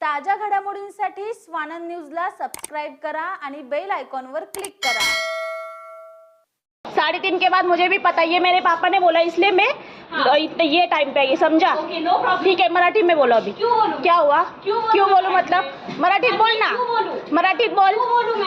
ताज्या घडामोडींसाठी स्वानंद न्यूजला सबस्क्राईब करा आणि बेल आयकॉनवर क्लिक करा. साढ़े तीन के बाद मुझे भी पता है ये मेरे पापा ने बोला इसलिए मैं इतने ये टाइम पे आई समझा? ठीक है मराठी में बोलो अभी। क्या हुआ? क्यों बोलू मतलब? मराठीत बोल ना। मराठीत बोल।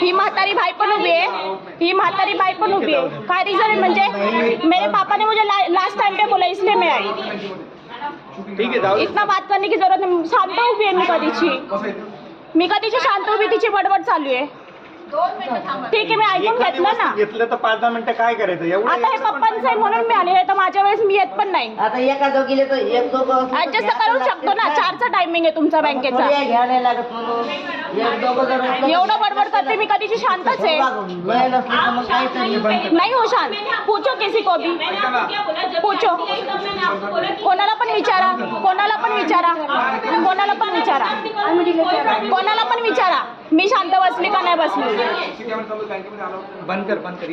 ही म्हातारी भाई पण उभी आहे? ही? म्हातारी बाई पण उभी आहे? काय रिझन आहे? म्हणजे मेरे पापा ने मुझे लास्ट टाइम पे बोला इसलिए मैं आई. ठीक आहे जाऊ इतना बात करने की जरूरत नहीं। शांत उभी आहे मी कधीची मी कधीची शांत उभी तिची बडबड चालू आहे. ठीक आहे मी ऐकून घेतलं ना. घेतलं तर पाच दहा मिनिटं काय करायचं? एवढं आता हे पप्पांचं आहे म्हणून मी आले तर माझ्या वेळेस मी येत पण नाही. आता एका दोघीले तर एक दोघं ऍडजस्ट करू शकतो ना. चारचा टायमिंग आहे तुमचा बँकेचा थोडी घ्या नाही लागत म्हणून. एवढं बडबड करते मी कधीची शांतच आहे. नाही हो शांत. पूछो किसी को भी. पूछो. कोणाला पण विचारा. कोणाला पण विचारा. कोणाला पण विचारा. कोणाला पण विचारा. मी शांत बसली का नाही बसली? बंद कर बंद कर.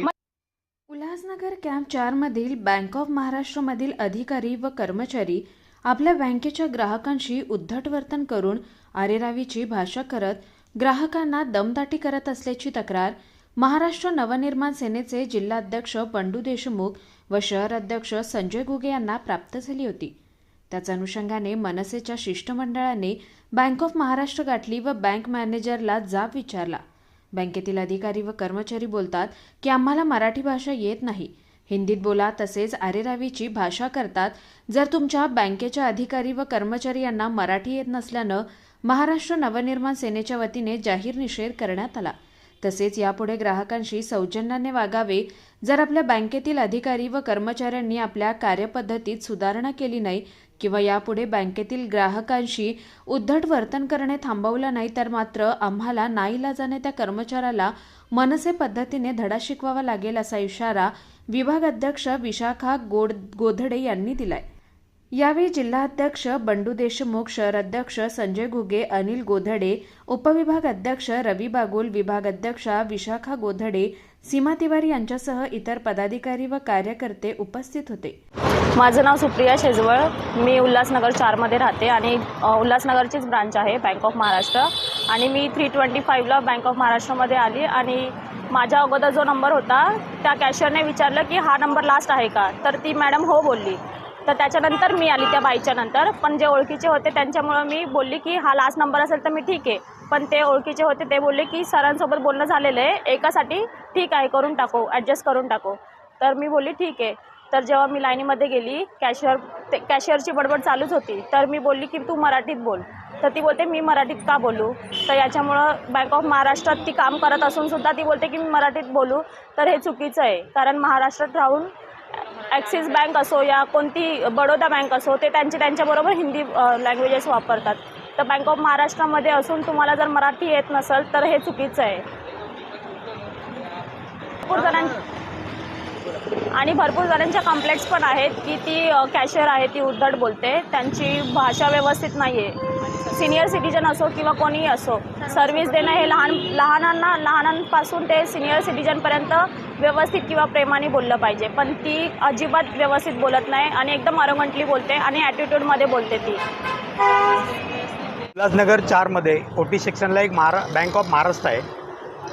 उल्हासनगर कॅम्प चारमधील बँक ऑफ महाराष्ट्रमधील अधिकारी व कर्मचारी आपल्या बँकेच्या ग्राहकांशी उद्धट वर्तन करून आरेरावीची भाषा करत ग्राहकांना दमदाटी करत असल्याची तक्रार महाराष्ट्र नवनिर्माण सेनेचे जिल्हाध्यक्ष बंडू देशमुख व शहर अध्यक्ष संजय गुगे यांना प्राप्त झाली होती. त्याच अनुषंगाने मनसेच्या शिष्टमंडळाने बँक ऑफ महाराष्ट्र गाठली व बँक मॅनेजरला जाब विचारला. बँकेतील अधिकारी व कर्मचारी बोलतात की आम्हाला मराठी भाषा येत नाही. हिंदीत बोला तसेच आरेरावीची भाषा करतात. जर तुमच्या बँकेच्या अधिकारी व कर्मचारी यांना मराठी येत नसल्यानं महाराष्ट्र नवनिर्माण सेनेच्या वतीने जाहीर निषेध करण्यात आला. तसेच यापुढे ग्राहकांशी सौजन्याने वागावे जर आपल्या बँकेतील अधिकारी व कर्मचाऱ्यांनी आपल्या कार्यपद्धतीत सुधारणा केली नाही किंवा यापुढे बँकेतील ग्राहकांशी उद्धट वर्तन करणे थांबवलं नाही तर मात्र आम्हाला नाईलाजाने त्या कर्मचाऱ्याला मनसे पद्धतीने धडा शिकवावा लागेल असा इशारा विभाग अध्यक्ष विशाखा गोड गोधडे यांनी दिलाय. यावेळी जिल्हाध्यक्ष बंडू देशमुख शहर अध्यक्ष संजय घुगे अनिल गोधडे उपविभाग अध्यक्ष रवी बागुल विभाग अध्यक्षा विशाखा गोधडे सीमा तिवारी यांच्यासह इतर पदाधिकारी व कार्यकर्ते उपस्थित होते. माझं नाव सुप्रिया शेजवळ. मी उल्हासनगर चारमध्ये राहते आणि उल्हासनगरचीच ब्रांच आहे बँक ऑफ महाराष्ट्र आणि मी थ्री ट्वेंटी फाईव्हला बँक ऑफ महाराष्ट्रामध्ये आली आणि माझ्या अगोदर जो नंबर होता त्या कॅशियरने विचारलं की हा नंबर लास्ट आहे का? तर ती मॅडम हो बोलली. तर त्याच्यानंतर मी आली त्या बाईच्या नंतर. पण जे ओळखीचे होते त्यांच्यामुळं मी बोलली की हा लास्ट नंबर असेल तर मी ठीक आहे. पण ते ओळखीचे होते ते बोलले की सरांसोबत बोलणं झालेलं आहे. एकासाठी ठीक आहे. करून टाकू. ॲडजस्ट करून टाकू. तर मी बोलली ठीक आहे. तर जेव्हा मी लाईनीमध्ये गेली कॅशियर ते कॅशियरची बडबड चालूच होती. तर मी बोलली की तू मराठीत बोल. तर ती बोलते मी मराठीत का बोलू? तर याच्यामुळं बँक ऑफ महाराष्ट्रात ती काम करत असून सुद्धा ती बोलते की मी मराठीत बोलू. तर हे चुकीचं आहे. कारण महाराष्ट्रात राहून ॲक्सिस बँक असो या कोणती बडोदा बँक असो ते त्यांचे त्यांच्याबरोबर हिंदी लँग्वेजेस वापरतात. तर बँक ऑफ महाराष्ट्रामध्ये असून तुम्हाला जर मराठी येत नसेल तर हे चुकीचं आहे. भरपूर जणां आणि भरपूर जणांच्या कंप्लेंट्स पण आहेत की ती कॅशियर आहे ती उद्धट बोलते. त्यांची भाषा व्यवस्थित नाही आहे सिनियर सिटीजन असो किंवा कोणीही असो सर्व्हिस देणं हे लहान लहानांना लहानांपासून ते सिनियर सिटीजनपर्यंत व्यवस्थित किंवा प्रेमाने बोललं पाहिजे. पण ती अजिबात व्यवस्थित बोलत नाही आणि एकदम अरोगंटली बोलते आणि ॲटिट्यूडमध्ये बोलते ती. उल्हासनगर चारमध्ये ओ टी सेक्शनला एक महारा बँक ऑफ महाराष्ट्र आहे.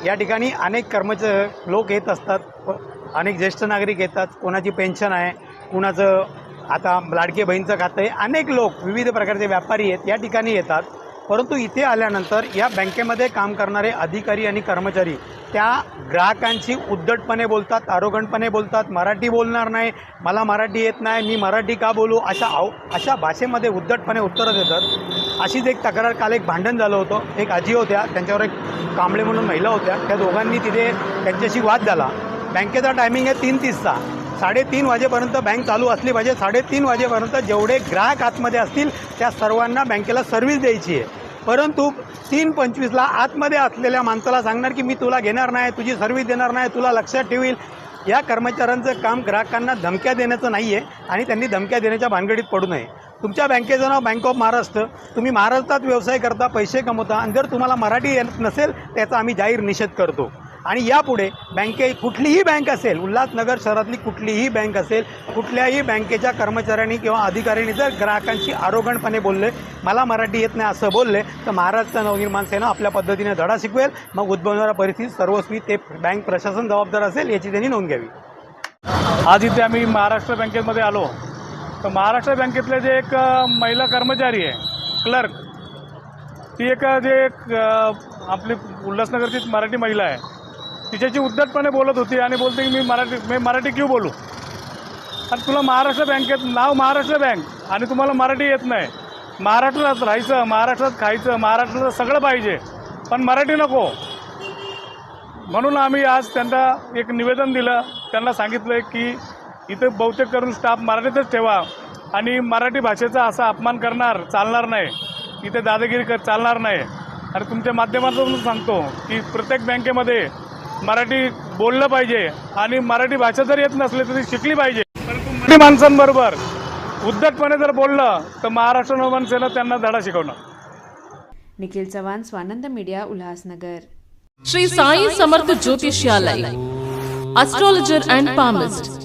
या ठिकाणी अनेक कर्मच लोक येत असतात. अनेक ज्येष्ठ नागरिक येतात. कोणाची पेन्शन आहे कुणाचं आता लाडके बहीणचं खातं आहे अनेक लोक विविध प्रकारचे व्यापारी आहेत या ठिकाणी येतात. परंतु इथे आल्यानंतर या बँकेमध्ये काम करणारे अधिकारी आणि कर्मचारी त्या ग्राहकांशी उद्धटपणे बोलतात आरोगणपणे बोलतात मराठी बोलणार नाही मला मराठी येत नाही मी मराठी का बोलू अशा आव अशा भाषेमध्ये उद्धटपणे उत्तरं देतात. अशीच एक तक्रार काल एक भांडण झालं होतं. एक आजी होत्या त्यांच्यावर एक कांबळे म्हणून महिला होत्या. त्या दोघांनी तिथे त्यांच्याशी वाद झाला. बँकेचा टायमिंग आहे तीन तीसचा. साडेतीन वाजेपर्यंत बँक चालू असली पाहिजे. साडेतीन वाजेपर्यंत जेवढे ग्राहक आतमध्ये असतील त्या सर्वांना बँकेला सर्व्हिस द्यायची आहे. परंतु तीन पंचवीसला आतमध्ये असलेल्या माणसाला सांगणार की मी तुला घेणार नाही तुझी सर्व्हिस देणार नाही तुला लक्षात ठेवील. या कर्मचाऱ्यांचं काम ग्राहकांना धमक्या देण्याचं नाही आहे आणि त्यांनी धमक्या देण्याच्या भानगडीत पडू नये. तुमच्या बँकेचं नाव बँक ऑफ महाराष्ट्र तुम्ही महाराष्ट्रात व्यवसाय करता पैसे कमवता आणि जर तुम्हाला मराठी येत नसेल त्याचा आम्ही जाहीर निषेध करतो. आणि यापुढे बँके कुठलीही बँक असेल उल्हासनगर शहरातली कुठलीही बँक असेल कुठल्याही बँकेच्या कर्मचाऱ्यांनी किंवा अधिकाऱ्यांनी जर ग्राहकांशी आरोगणपणे बोलले मला मराठी येत नाही असं बोलले तर महाराष्ट्र नवनिर्माण सेना आपल्या पद्धतीने धडा शिकवेल. मग उद्भवणाऱ्या परिस्थितीत सर्वस्वी ते बँक प्रशासन जबाबदार असेल याची त्यांनी नोंद घ्यावी. आज इथे आम्ही महाराष्ट्र बँकेमध्ये आलो. तर महाराष्ट्र बँकेतले जे एक महिला कर्मचारी आहे क्लर्क ती एक जे एक आपली उल्हासनगरची मराठी महिला आहे. तिच्याशी उद्धटपणे बोलत होती आणि बोलते की मी मराठी मी मराठी क्यू बोलू? आणि तुला महाराष्ट्र बँकेत नाव महाराष्ट्र बँक आणि तुम्हाला मराठी येत नाही. महाराष्ट्रात राहायचं महाराष्ट्रात खायचं महाराष्ट्रात सगळं पाहिजे पण मराठी नको. म्हणून आम्ही आज त्यांना एक निवेदन दिलं त्यांना सांगितलं की इथं बहुतेक करून स्टाफ मराठीतच ठेवा आणि मराठी भाषेचा असा अपमान करणार चालणार नाही. इथे दादागिरी कर चालणार नाही. आणि तुमच्या माध्यमातून सांगतो की प्रत्येक बँकेमध्ये मराठी बोललं पाहिजे आणि मराठी भाषा जर येत नसली तरी शिकली पाहिजे. परंतु मराठी माणसांबरोबर उद्धटपणे जर बोललं तर महाराष्ट्र नवमान सेना त्यांना धडा शिकवणार. Nikhil Chavan Swanand media Ulhasnagar. Shri Sai Samarth ज्योतिष्यालय astrologer and palmist